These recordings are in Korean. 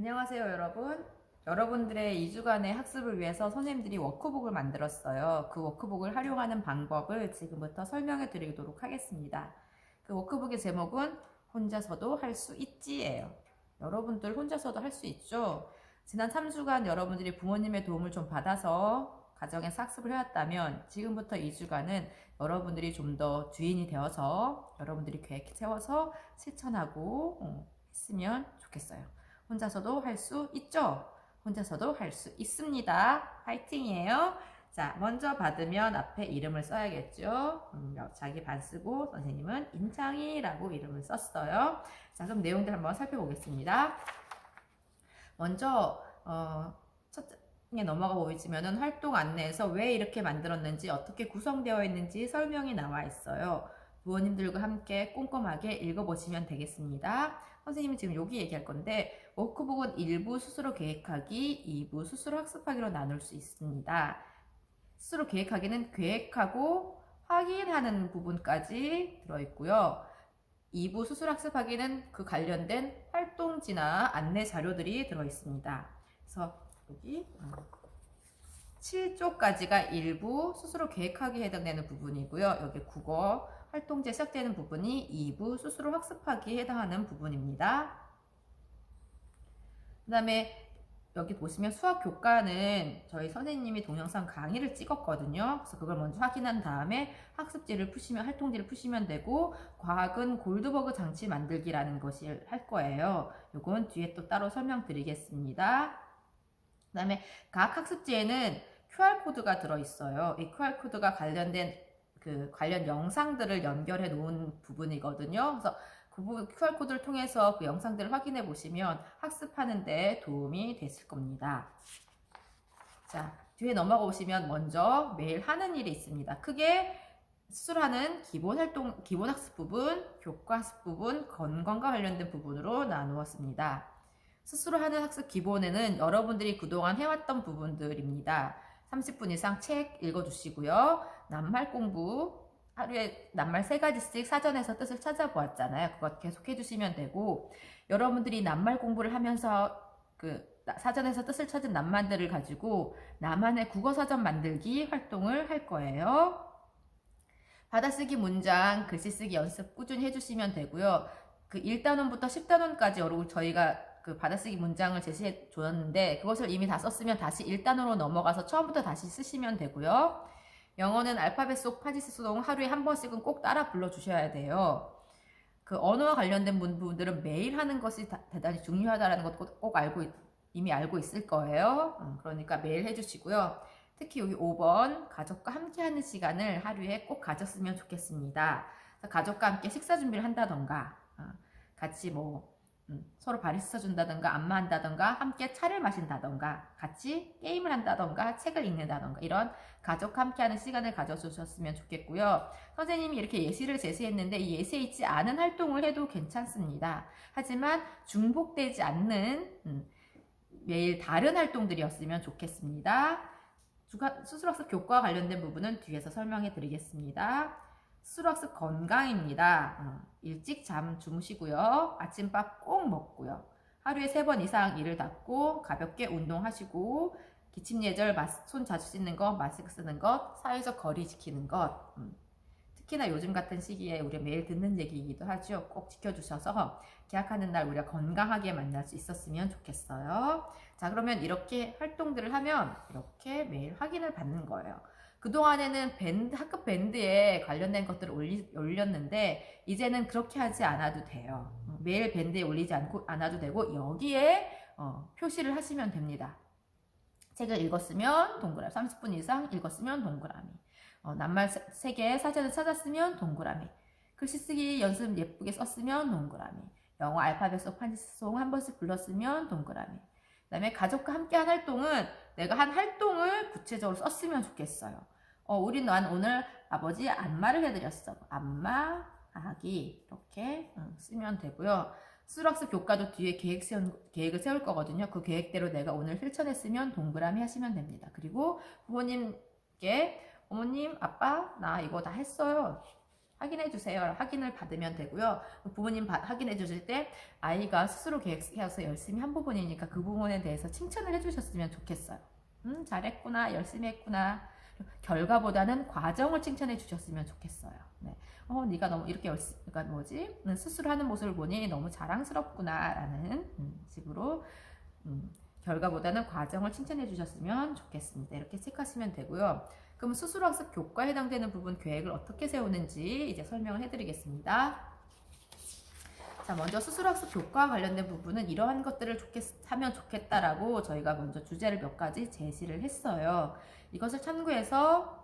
안녕하세요, 여러분. 여러분들의 2주간의 학습을 위해서 선생님들이 워크북을 만들었어요. 그 워크북을 활용하는 방법을 지금부터 설명해 드리도록 하겠습니다. 그 워크북의 제목은 혼자서도 할 수 있지예요. 여러분들 혼자서도 할 수 있죠? 지난 3주간 여러분들이 부모님의 도움을 좀 받아서 가정에서 학습을 해왔다면 지금부터 2주간은 여러분들이 좀 더 주인이 되어서 여러분들이 계획 세워서 실천하고 어, 했으면 좋겠어요. 혼자서도 할 수 있죠? 혼자서도 할 수 있습니다. 파이팅이에요. 자, 먼저 받으면 앞에 이름을 써야겠죠? 음, 자기 반 쓰고 선생님은 임창희라고 이름을 썼어요. 자, 그럼 내용들 한번 살펴보겠습니다. 먼저 어, 첫 장에 넘어가 보시면은 활동 안내에서 왜 이렇게 만들었는지 어떻게 구성되어 있는지 설명이 나와 있어요. 부모님들과 함께 꼼꼼하게 읽어보시면 되겠습니다. 선생님이 지금 여기 얘기할 건데 워크북은 1부 스스로 계획하기, 2부 스스로 학습하기로 나눌 수 있습니다. 스스로 계획하기는 계획하고 확인하는 부분까지 들어있고요. 2부 스스로 학습하기는 그 관련된 활동지나 안내 자료들이 들어있습니다. 그래서 여기 7조까지가 일부 스스로 계획하기에 해당되는 부분이고요. 여기 국어 활동제 시작되는 부분이 2부 스스로 학습하기에 해당하는 부분입니다. 그 다음에 여기 보시면 수학 교과는 저희 선생님이 동영상 강의를 찍었거든요. 그래서 그걸 먼저 확인한 다음에 학습지를 푸시면 활동지를 푸시면 되고 과학은 골드버그 장치 만들기라는 것을 할 거예요. 이건 뒤에 또 따로 설명드리겠습니다. 그 다음에 각 학습지에는 QR코드가 들어 있어요. 이 QR코드가 관련된 그 관련 영상들을 연결해 놓은 부분이거든요. 그래서 그 QR코드를 통해서 그 영상들을 확인해 보시면 학습하는 데 도움이 됐을 겁니다. 자, 뒤에 넘어가 보시면 먼저 매일 하는 일이 있습니다. 크게 스스로 하는 기본 활동, 기본 학습 부분, 교과 학습 부분, 건강과 관련된 부분으로 나누었습니다. 스스로 하는 학습 기본에는 여러분들이 그동안 해왔던 부분들입니다. 30분 이상 책 읽어주시고요. 낱말 공부, 하루에 낱말 세 가지씩 사전에서 뜻을 찾아보았잖아요. 그것 계속 해주시면 되고, 여러분들이 낱말 공부를 하면서 그 사전에서 뜻을 찾은 낱말들을 가지고 나만의 국어 사전 만들기 활동을 할 거예요. 받아쓰기 문장, 글씨 쓰기 연습 꾸준히 해주시면 되고요. 그 1단원부터 10단원까지 여러분 저희가 그 받아쓰기 문장을 제시해 줬는데 그것을 이미 다 썼으면 다시 1단으로 넘어가서 처음부터 다시 쓰시면 되고요. 영어는 알파벳 속 파지스 수동 하루에 한 번씩은 꼭 따라 불러주셔야 돼요. 그 언어와 관련된 분들은 매일 하는 것이 대단히 중요하다는 것도 꼭 알고 이미 알고 있을 거예요. 음, 그러니까 매일 해주시고요. 특히 여기 5번 가족과 함께하는 시간을 하루에 꼭 가졌으면 좋겠습니다. 가족과 함께 식사 준비를 한다던가 어, 같이 뭐 음, 서로 바리스타 준다던가 안마한다던가 함께 차를 마신다던가 같이 게임을 한다던가 책을 읽는다던가 이런 가족 함께하는 시간을 가져주셨으면 좋겠고요. 선생님이 이렇게 예시를 제시했는데 이 예시에 있지 않은 활동을 해도 괜찮습니다. 하지만 중복되지 않는 음, 매일 다른 활동들이었으면 좋겠습니다. 수술학습 교과와 관련된 부분은 뒤에서 설명해 드리겠습니다. 수술학습 건강입니다. 어, 일찍 잠 주무시고요. 아침밥 꼭 먹고요. 하루에 세 번 이상 이를 닦고 가볍게 운동하시고 기침 예절, 손 자주 씻는 것, 마스크 쓰는 것, 사회적 거리 지키는 것. 음. 특히나 요즘 같은 시기에 우리가 매일 듣는 얘기이기도 하죠. 꼭 지켜주셔서 계약하는 날 우리가 건강하게 만날 수 있었으면 좋겠어요. 자, 그러면 이렇게 활동들을 하면 이렇게 매일 확인을 받는 거예요. 그동안에는 밴드, 학급 밴드에 관련된 것들을 올리, 올렸는데, 이제는 그렇게 하지 않아도 돼요. 어, 매일 밴드에 올리지 않고, 않아도 되고, 여기에 어, 표시를 하시면 됩니다. 책을 읽었으면 동그라미, 30분 이상 읽었으면 동그라미. 어, 낱말 3개 사전을 찾았으면 동그라미. 글씨 쓰기 연습 예쁘게 썼으면 동그라미. 영어 알파벳 속 판지송 한 번씩 불렀으면 동그라미. 그 다음에 가족과 함께 한 활동은 내가 한 활동을 구체적으로 썼으면 좋겠어요. 어, 우리 난 오늘 아버지 안마를 해드렸어. 안마하기 이렇게 쓰면 되고요. 수학습 교과도 뒤에 계획 세운, 계획을 세울 거거든요. 그 계획대로 내가 오늘 실천했으면 동그라미 하시면 됩니다. 그리고 부모님께 어머님, 아빠, 나 이거 다 했어요. 확인해 주세요. 확인을 받으면 되고요. 부모님 바- 확인해 주실 때 아이가 스스로 계획해서 열심히 한 부분이니까 그 부분에 대해서 칭찬을 해 주셨으면 좋겠어요. 음, 잘했구나, 열심히 했구나. 결과보다는 과정을 칭찬해 주셨으면 좋겠어요. 네. 어, 네가 너무 이렇게 열심히, 그러니까 뭐지? 음, 스스로 하는 모습을 보니 너무 자랑스럽구나라는 음, 식으로 음, 결과보다는 과정을 칭찬해 주셨으면 좋겠습니다. 이렇게 체크하시면 되고요. 그럼 스스로 학습 교과에 해당되는 부분 계획을 어떻게 세우는지 이제 설명을 해드리겠습니다. 자, 먼저 스스로 학습 교과와 관련된 부분은 이러한 것들을 좋겠, 하면 좋겠다라고 저희가 먼저 주제를 몇 가지 제시를 했어요. 이것을 참고해서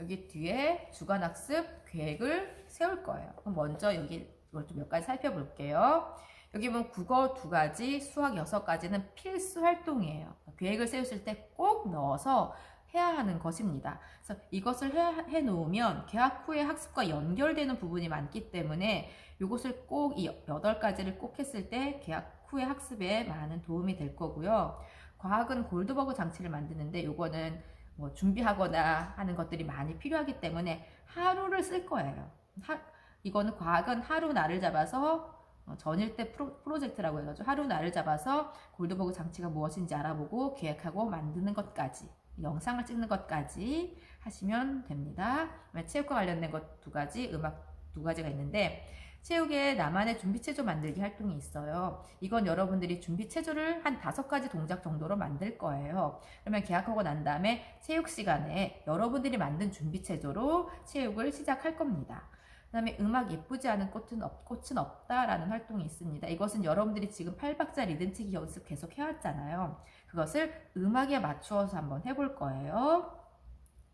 여기 뒤에 주간 학습 계획을 세울 거예요. 먼저 여기 이걸 좀 몇 가지 살펴볼게요. 여기 보면 국어 두 가지, 수학 여섯 가지는 필수 활동이에요. 계획을 세우실 때 꼭 넣어서 해야 하는 것입니다. 그래서 이것을 해, 해 놓으면 개학 후의 학습과 연결되는 부분이 많기 때문에 이것을 꼭이 여덟 가지를 꼭 했을 때 개학 후의 학습에 많은 도움이 될 거고요. 과학은 골드버그 장치를 만드는데 이거는 뭐 준비하거나 하는 것들이 많이 필요하기 때문에 하루를 쓸 거예요. 하, 이거는 과학은 하루 날을 잡아서 어, 전일 때 프로, 프로젝트라고 해가지고 하루 날을 잡아서 골드버그 장치가 무엇인지 알아보고 계획하고 만드는 것까지 영상을 찍는 것까지 하시면 됩니다. 체육과 관련된 것 두 가지, 음악 두 가지가 있는데 체육에 나만의 준비체조 만들기 활동이 있어요. 이건 여러분들이 준비체조를 한 다섯 가지 동작 정도로 만들 거예요. 그러면 계약하고 난 다음에 체육 시간에 여러분들이 만든 준비체조로 체육을 시작할 겁니다. 그 다음에 음악 예쁘지 않은 꽃은, 없, 꽃은 없다라는 활동이 있습니다. 이것은 여러분들이 지금 8박자 리듬치기 연습 계속 해왔잖아요. 그것을 음악에 맞추어서 한번 해볼 거예요.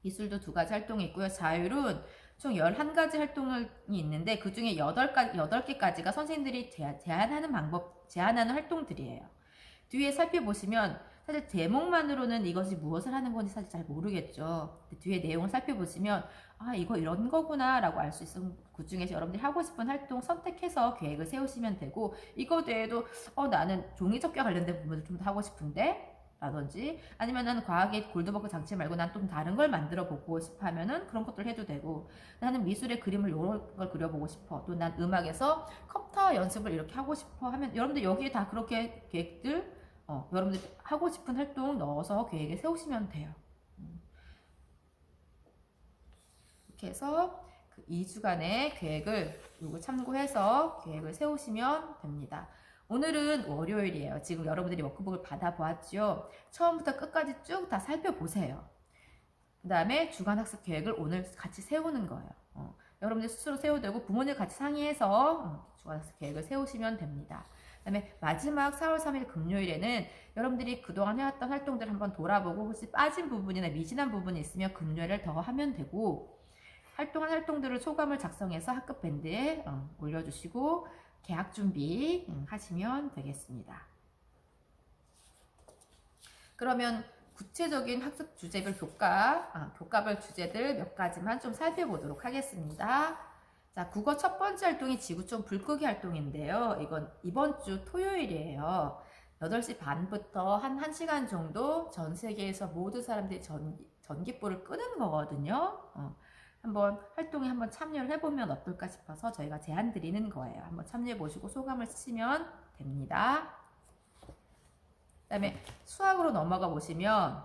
기술도 두 가지 활동이 있고요. 자율은 총 11가지 활동이 있는데 그 중에 8가, 8개까지가 선생님들이 제안하는 방법, 제안하는 활동들이에요. 뒤에 살펴보시면 사실 제목만으로는 이것이 무엇을 하는 건지 사실 잘 모르겠죠. 뒤에 내용을 살펴보시면 아 이거 이런 거구나 라고 알 수 있으면 그 중에서 여러분들이 하고 싶은 활동 선택해서 계획을 세우시면 되고 이거 외에도 어 나는 종이접기와 관련된 부분을 좀 더 하고 싶은데 라든지 아니면 나는 과학의 골드버그 장치 말고 난 좀 다른 걸 만들어 보고 싶어 하면은 그런 것들 해도 되고 나는 미술의 그림을 이런 걸 그려보고 싶어 또 난 음악에서 컵타 연습을 이렇게 하고 싶어 하면 여러분들 여기에 다 그렇게 계획들 어, 여러분들 하고 싶은 활동 넣어서 계획에 세우시면 돼요. 음. 이렇게 해서 그 2주간의 계획을 요거 참고해서 계획을 세우시면 됩니다. 오늘은 월요일이에요. 지금 여러분들이 워크북을 받아보았죠. 처음부터 끝까지 쭉 다 살펴보세요. 그 다음에 주간 학습 계획을 오늘 같이 세우는 거예요. 어, 여러분들 스스로 세워도 되고 부모님 같이 상의해서 어, 주간 학습 계획을 세우시면 됩니다. 그다음에 마지막 4월 3일 금요일에는 여러분들이 그동안 해왔던 활동들 한번 돌아보고 혹시 빠진 부분이나 미진한 부분이 있으면 금요일을 더 하면 되고 활동한 활동들을 소감을 작성해서 학급 밴드에 어, 올려주시고 계약 준비 음, 하시면 되겠습니다. 그러면 구체적인 학습 주제별 교과, 아, 교과별 주제들 몇 가지만 좀 살펴보도록 하겠습니다. 자, 국어 첫 번째 활동이 지구촌 불끄기 활동인데요. 이건 이번 주 토요일이에요. 8시 반부터 한 1시간 정도 전 세계에서 모든 사람들이 전, 전기불을 끄는 거거든요. 어, 한번 활동에 한번 참여를 해보면 어떨까 싶어서 저희가 제안 드리는 거예요. 한번 참여해 보시고 소감을 쓰시면 됩니다. 그 다음에 수학으로 넘어가 보시면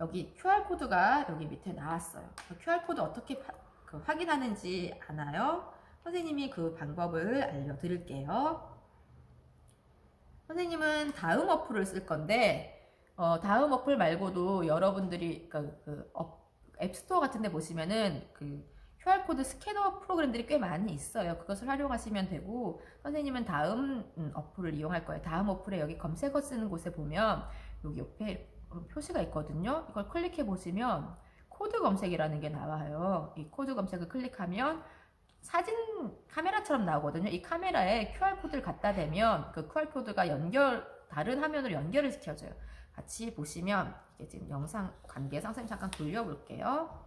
여기 QR코드가 여기 밑에 나왔어요. QR코드 어떻게 파, 그 확인하는지 아나요? 선생님이 그 방법을 알려드릴게요. 선생님은 다음 어플을 쓸 건데 어, 다음 어플 말고도 여러분들이 그, 그 어, 앱스토어 같은 데 보시면은 그 QR코드 스캐너 프로그램들이 꽤 많이 있어요. 그것을 활용하시면 되고 선생님은 다음 음, 어플을 이용할 거예요. 다음 어플에 여기 검색어 쓰는 곳에 보면 여기 옆에 표시가 있거든요. 이걸 클릭해 보시면 코드 검색이라는 게 나와요. 이 코드 검색을 클릭하면 사진 카메라처럼 나오거든요. 이 카메라에 QR코드를 갖다 대면 그 QR코드가 연결, 다른 화면으로 연결을 시켜줘요. 같이 보시면 이게 지금 영상 관계상 선생님 잠깐 돌려볼게요.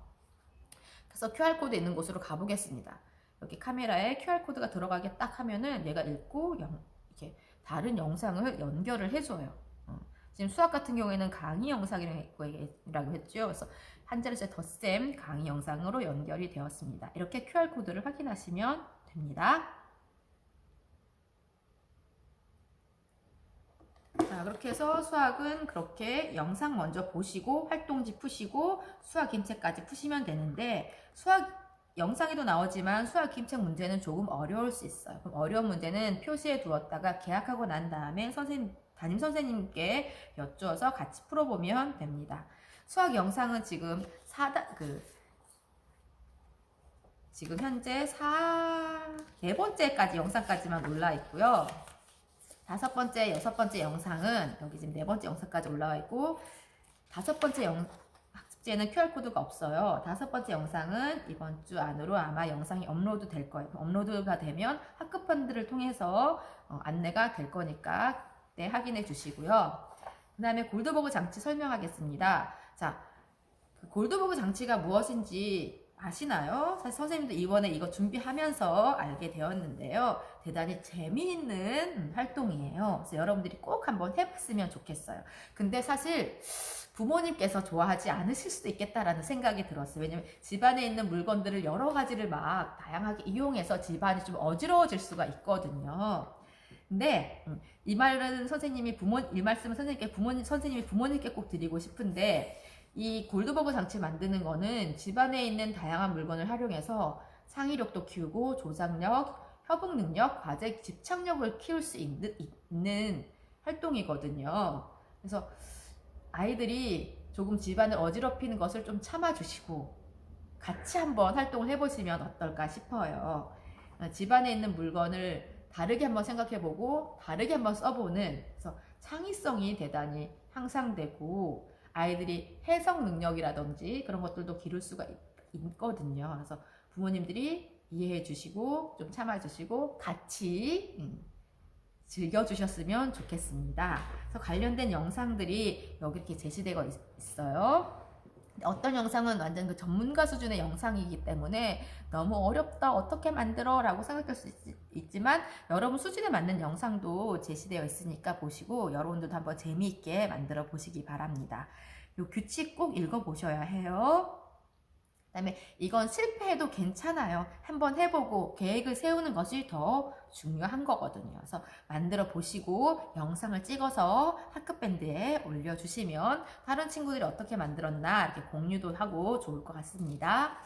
그래서 QR코드 있는 곳으로 가보겠습니다. 여기 카메라에 QR코드가 들어가게 딱 하면은 얘가 읽고 영, 이렇게 다른 영상을 연결을 해줘요. 어. 지금 수학 같은 경우에는 강의 영상이라고 했죠. 그래서 한자리째 덧셈 강의 영상으로 연결이 되었습니다. 이렇게 QR코드를 확인하시면 됩니다. 자, 그렇게 해서 수학은 그렇게 영상 먼저 보시고 활동지 푸시고 수학 김책까지 푸시면 되는데 수학 영상에도 나오지만 수학 김책 문제는 조금 어려울 수 있어요. 그럼 어려운 문제는 표시해 두었다가 계약하고 난 다음에 선생님 담임 선생님께 여쭈어서 같이 풀어보면 됩니다. 수학 영상은 지금 4다 그 지금 현재 4, 네 번째까지 영상까지만 올라 있고요. 다섯 번째, 여섯 번째 영상은 여기 지금 네 번째 영상까지 올라와 있고 다섯 번째 영 학습지에는 QR코드가 없어요. 다섯 번째 영상은 이번 주 안으로 아마 영상이 업로드 될 거예요. 업로드가 되면 학급 펀드를 통해서 어, 안내가 될 거니까 네, 확인해 주시고요. 그 다음에 골드버그 장치 설명하겠습니다. 자, 그 골드버그 장치가 무엇인지 아시나요? 사실 선생님도 이번에 이거 준비하면서 알게 되었는데요. 대단히 재미있는 활동이에요. 그래서 여러분들이 꼭 한번 해봤으면 좋겠어요. 근데 사실 부모님께서 좋아하지 않으실 수도 있겠다라는 생각이 들었어요. 왜냐면 집안에 있는 물건들을 여러 가지를 막 다양하게 이용해서 집안이 좀 어지러워질 수가 있거든요. 근데 음, 이 말은 선생님이 부모 이 말씀은 선생님께 부모님 선생님이 부모님께 꼭 드리고 싶은데 이 골드버그 장치 만드는 거는 집안에 있는 다양한 물건을 활용해서 창의력도 키우고 조작력, 협응 능력, 과제 집착력을 키울 수 있는, 있는 활동이거든요. 그래서 아이들이 조금 집안을 어지럽히는 것을 좀 참아주시고 같이 한번 활동을 해보시면 어떨까 싶어요. 집안에 있는 물건을 다르게 한번 생각해보고 다르게 한번 써보는 그래서 창의성이 대단히 향상되고 아이들이 해석 능력이라든지 그런 것들도 기를 수가 있, 거든요 그래서 부모님들이 이해해 주시고 좀 참아 주시고 같이 음, 즐겨 주셨으면 좋겠습니다. 그래서 관련된 영상들이 여기 이렇게 제시되어 있어요. 어떤 영상은 완전 그 전문가 수준의 영상이기 때문에 너무 어렵다 어떻게 만들어 라고 생각할 수 있, 지만 여러분 수준에 맞는 영상도 제시되어 있으니까 보시고 여러분들도 한번 재미있게 만들어 보시기 바랍니다. 요 규칙 꼭 읽어 보셔야 해요 그 다음에 이건 실패해도 괜찮아요. 한번 해보고 계획을 세우는 것이 더 중요한 거거든요. 그래서 만들어 보시고 영상을 찍어서 학급 밴드에 올려주시면 다른 친구들이 어떻게 만들었나 이렇게 공유도 하고 좋을 것 같습니다.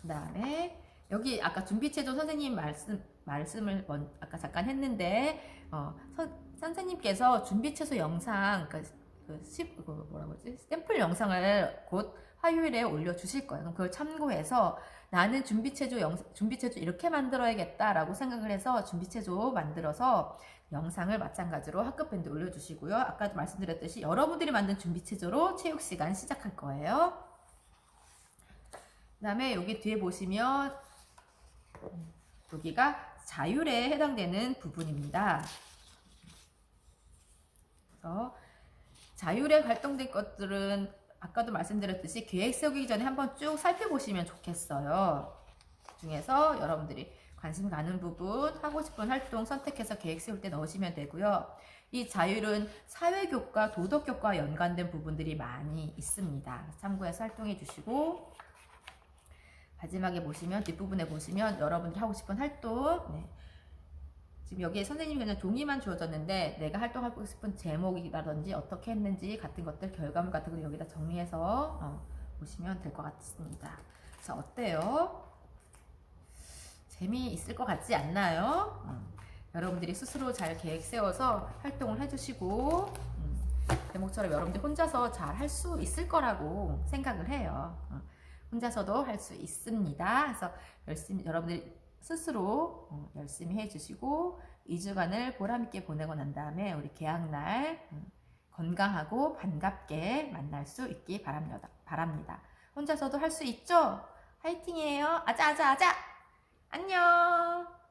그 다음에 여기 아까 준비체조 선생님 말씀, 말씀을 먼, 아까 잠깐 했는데 어, 선, 선생님께서 준비체조 영상 그러니까 그, 시, 그 뭐라 그러지? 샘플 영상을 곧 화요일에 올려주실 거예요. 그럼 그걸 참고해서 나는 준비체조 영, 준비체조 이렇게 만들어야겠다라고 생각을 해서 준비체조 만들어서 영상을 마찬가지로 학급밴드 올려주시고요. 아까도 말씀드렸듯이 여러분들이 만든 준비체조로 체육시간 시작할 거예요. 그 다음에 여기 뒤에 보시면 여기가 자율에 해당되는 부분입니다. 그래서 자율에 활동된 것들은 아까도 말씀드렸듯이 계획 세우기 전에 한번 쭉 살펴보시면 좋겠어요. 중에서 여러분들이 관심 가는 부분, 하고 싶은 활동 선택해서 계획 세울 때 넣으시면 되고요. 이 자율은 사회교과, 도덕교과 연관된 부분들이 많이 있습니다. 참고해서 활동해 주시고 마지막에 보시면 뒷부분에 보시면 여러분이 하고 싶은 활동 네. 지금 여기에 선생님이 그냥 종이만 주어졌는데 내가 활동하고 싶은 제목이라든지 어떻게 했는지 같은 것들 결과물 같은 걸 여기다 정리해서 어, 보시면 될 것 같습니다. 자 어때요? 재미있을 것 같지 않나요? 음, 여러분들이 스스로 잘 계획 세워서 활동을 해주시고 음, 제목처럼 여러분들 혼자서 잘 할 수 있을 거라고 생각을 해요. 어, 혼자서도 할 수 있습니다. 그래서 열심히 여러분들이 스스로 어, 열심히 해주시고 2주간을 보람있게 보내고 난 다음에 우리 개학날 음, 건강하고 반갑게 만날 수 있기 바랍니다. 바랍니다. 혼자서도 할 수 있죠? 화이팅이에요. 아자 아자 아자. 안녕.